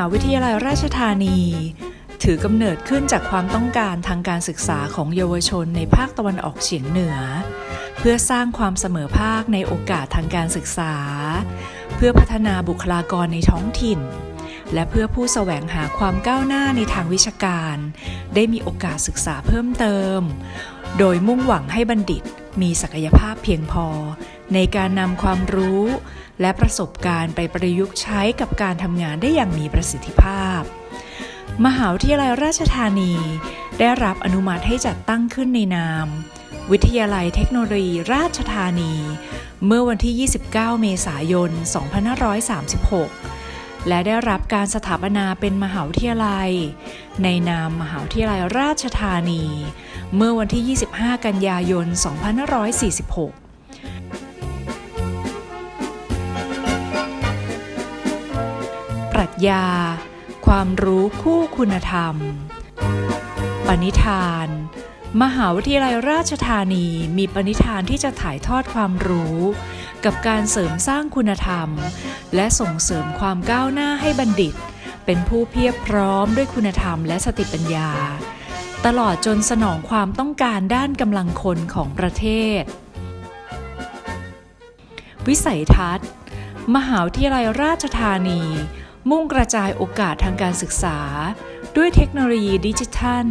าวิทยาลัยราชธานี ถือกำเนิดขึ้นจากความต้องการทางการศึกษาของเยาวชนในภาคตะวันออกเฉียงเหนือ เพื่อสร้างความเสมอภาคในโอกาสทางการศึกษา เพื่อพัฒนาบุคลากรในท้องถิ่น และเพื่อผู้แสวงหาความก้าวหน้าในทางวิชาการ ได้มีโอกาสศึกษาเพิ่มเติม โดยมุ่งหวังให้บัณฑิต มีศักยภาพเพียงพอ ในการนำความรู้ และประสบการณ์ไปประยุกต์ใช้กับการทำงานได้อย่างมีประสิทธิภาพ มหาวิทยาลัยราชธานี ได้รับอนุมัติให้จัดตั้งขึ้นในนาม วิทยาลัยเทคโนโลยีราชธานี เมื่อวันที่ 29 เมษายน 2536 และได้รับการสถาปนาเป็นมหาวิทยาลัย ในนามมหาวิทยาลัยราชธานี เมื่อวันที่ 25 กันยายน 2546ปรัชญา ความรู้คู่คุณธรรม ปณิธาน มหาวิทยาลัยราชธานีมีปณิธานที่จะถ่ายทอดความรู้ กับการเสริมสร้างคุณธรรม และส่งเสริมความก้าวหน้าให้บัณฑิต เป็นผู้เพียบพร้อมด้วยคุณธรรมและสติปัญญา ตลอดจนสนองความต้องการด้านกำลังคนของประเทศ วิสัยทัศน์ มหาวิทยาลัยราชธานี มุ่งกระจายโอกาสทางการศึกษา ด้วยเทคโนโลยีดิจิทัล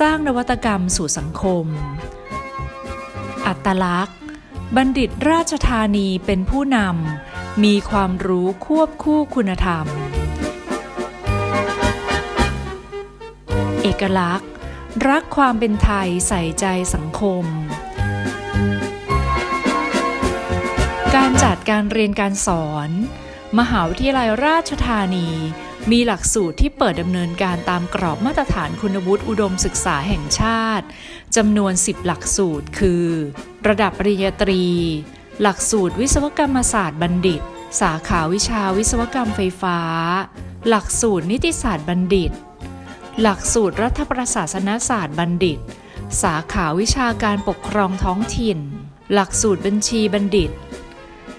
สร้างนวัตกรรมสู่สังคม อัตลักษณ์ บัณฑิตราชธานีเป็นผู้นำ มีความรู้ควบคู่คุณธรรมเอกลักษณ์ รักความเป็นไทยใส่ใจสังคม การจัดการเรียนการสอน มหาวิทยาลัยราชธานี มีหลักสูตรที่เปิดดำเนินการตามกรอบมาตรฐานคุณวุฒิอุดมศึกษาแห่งชาติจำนวน 10 หลักสูตรคือ ระดับปริญญาตรี หลักสูตรวิศวกรรมศาสตร์บัณฑิต สาขาวิชาวิศวกรรมไฟฟ้า หลักสูตรนิติศาสตร์บัณฑิต หลักสูตรรัฐประศาสนศาสตร์บัณฑิต สาขาวิชาการปกครองท้องถิ่น หลักสูตรบัญชีบัณฑิต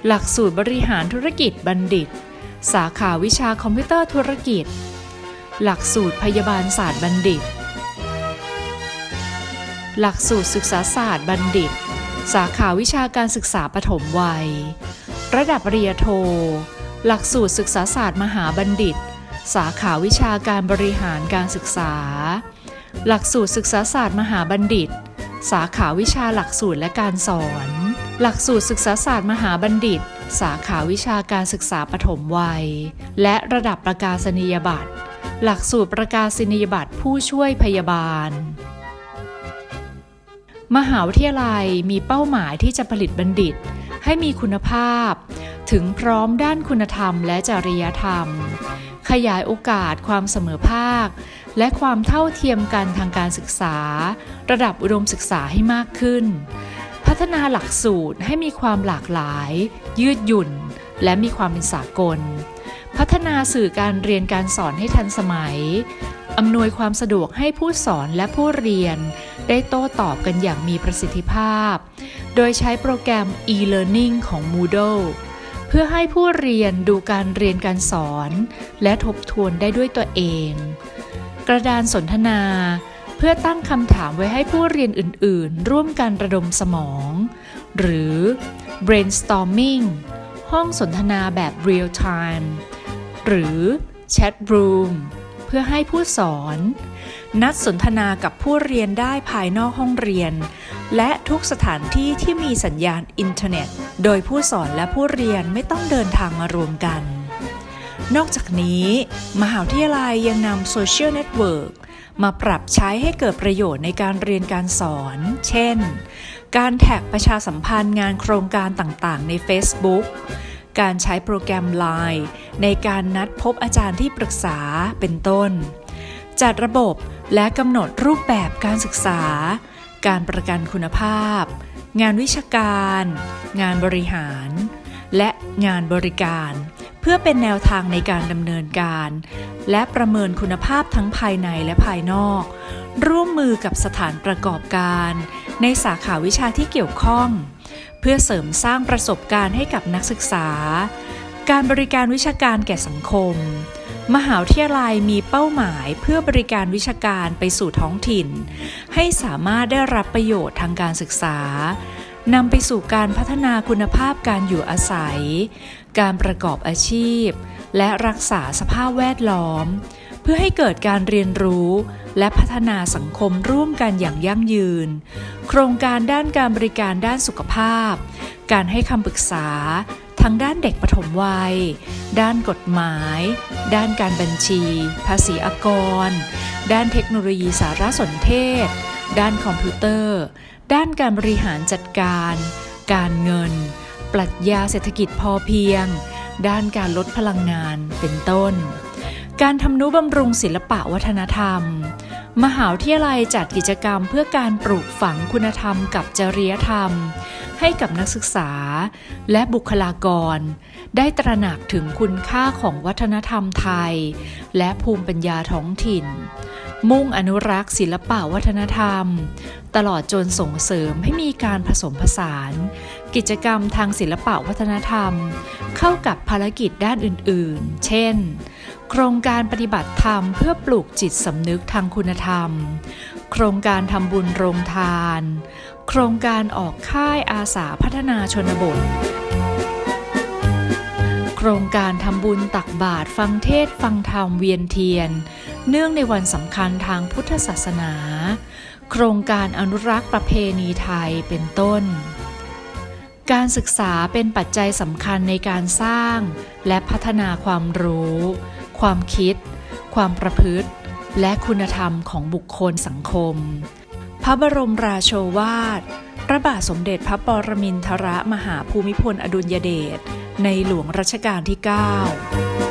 หลักสูตรบริหารธุรกิจบัณฑิต สาขาวิชาคอมพิวเตอร์ธุรกิจ หลักสูตรพยาบาลศาสตร์บัณฑิต หลักสูตรศึกษาศาสตร์บัณฑิต สาขาวิชาการศึกษาปฐมวัย ระดับปริญญาโท หลักสูตรศึกษาศาสตร์มหาบัณฑิต สาขาวิชาการบริหารการศึกษา หลักสูตรศึกษาศาสตร์มหาบัณฑิต สาขาวิชาหลักสูตรและการสอน หลักสูตรศึกษาศาสตร์มหาบัณฑิต สาขาวิชาการศึกษาปฐมวัย และระดับประกาศนียบัตร หลักสูตรประกาศนียบัตรผู้ช่วยพยาบาล มหาวิทยาลัยมีเป้าหมายที่จะผลิตบัณฑิตให้มีคุณภาพ ถึงพร้อมด้านคุณธรรมและจริยธรรม ขยายโอกาสความเสมอภาค และความเท่าเทียมกันทางการศึกษา ระดับอุดมศึกษาให้มากขึ้น พัฒนาหลักสูตรให้มีความหลากหลาย ยืดหยุ่น และมีความเป็นสากล พัฒนาสื่อการเรียนการสอนให้ทันสมัยอำนวยความสะดวกให้ผู้สอนและผู้เรียน ได้โต้ตอบกันอย่างมีประสิทธิภาพ โดยใช้โปรแกรม e-learning ของ Moodle เพื่อให้ผู้เรียนดูการเรียนการสอน และทบทวนได้ด้วยตัวเอง กระดานสนทนา เพื่อตั้งคำถามไว้ให้ผู้เรียนอื่น ๆ ร่วมกันระดมสมอง หรือ brainstorming ห้องสนทนาแบบ real time หรือ chat room เพื่อให้ผู้สอน นัดสนทนากับผู้เรียนได้ภายนอกห้องเรียน และทุกสถานที่ที่มีสัญญาณอินเทอร์เน็ต โดยผู้สอนและผู้เรียนไม่ต้องเดินทางมารวมกัน นอกจากนี้ มหาวิทยาลัยยังนำโซเชียลเน็ตเวิร์กมาปรับใช้ให้เกิดประโยชน์ในการเรียนการสอน เช่น การแท็กประชาสัมพันธ์งานโครงการต่างๆ ใน Facebook การใช้โปรแกรม Line ในการนัดพบอาจารย์ที่ปรึกษาเป็นต้น จัดระบบและกำหนดรูปแบบการศึกษา การประกันคุณภาพ งานวิชาการ งานบริหาร และงานบริการ เพื่อเป็นแนวทางในการดำเนินการ และประเมินคุณภาพทั้งภายในและภายนอก ร่วมมือกับสถานประกอบการ ในสาขาวิชาที่เกี่ยวข้อง เพื่อเสริมสร้างประสบการณ์ให้กับนักศึกษา การบริการวิชาการแก่สังคม มหาวิทยาลัยมีเป้าหมายเพื่อบริการวิชาการไปสู่ท้องถิ่น ให้สามารถได้รับประโยชน์ทางการศึกษานำไปสู่การพัฒนาคุณภาพการอยู่อาศัย การประกอบอาชีพ และรักษาสภาพแวดล้อม เพื่อให้เกิดการเรียนรู้และพัฒนาสังคมร่วมกันอย่างยั่งยืน โครงการด้านการบริการด้านสุขภาพ การให้คำปรึกษา ทั้งด้านเด็กปฐมวัย ด้านกฎหมาย ด้านการบัญชี ภาษีอากร ด้านเทคโนโลยีสารสนเทศ ด้านคอมพิวเตอร์ ด้านการบริหารจัดการ การเงิน ปรัชญาเศรษฐกิจพอเพียง ด้านการลดพลังงาน เป็นต้น การทำนุบำรุงศิลปะวัฒนธรรม มหาวิทยาลัยจัดกิจกรรมเพื่อการปลูกฝังคุณธรรมกับจริยธรรม ให้กับนักศึกษา และบุคลากร ได้ตระหนักถึงคุณค่าของวัฒนธรรมไทย และภูมิปัญญาท้องถิ่น มุ่งอนุรักษ์ศิลปะวัฒนธรรม ตลอดจนส่งเสริมให้มีการผสมผสาน กิจกรรมทางศิลปะวัฒนธรรม เข้ากับภารกิจด้านอื่น ๆ เช่น โครงการปฏิบัติธรรมเพื่อปลูกจิตสำนึกทางคุณธรรม โครงการทำบุญโรงทาน โครงการออกค่ายอาสาพัฒนาชนบท โครงการทำบุญตักบาตรฟังเทศฟังธรรมเวียนเทียน เนื่องในวันสำคัญทางพุทธศาสนา โครงการอนุรักษ์ประเพณีไทยเป็นต้นการศึกษาเป็นปัจจัยสำคัญในการสร้าง และพัฒนาความรู้ ความคิด ความประพฤติ และคุณธรรมของบุคคลสังคม พระบรมราโชวาท พระบาทสมเด็จพระปรมินทรมหาภูมิพลอดุลยเดช ในหลวงรัชกาลที่ 9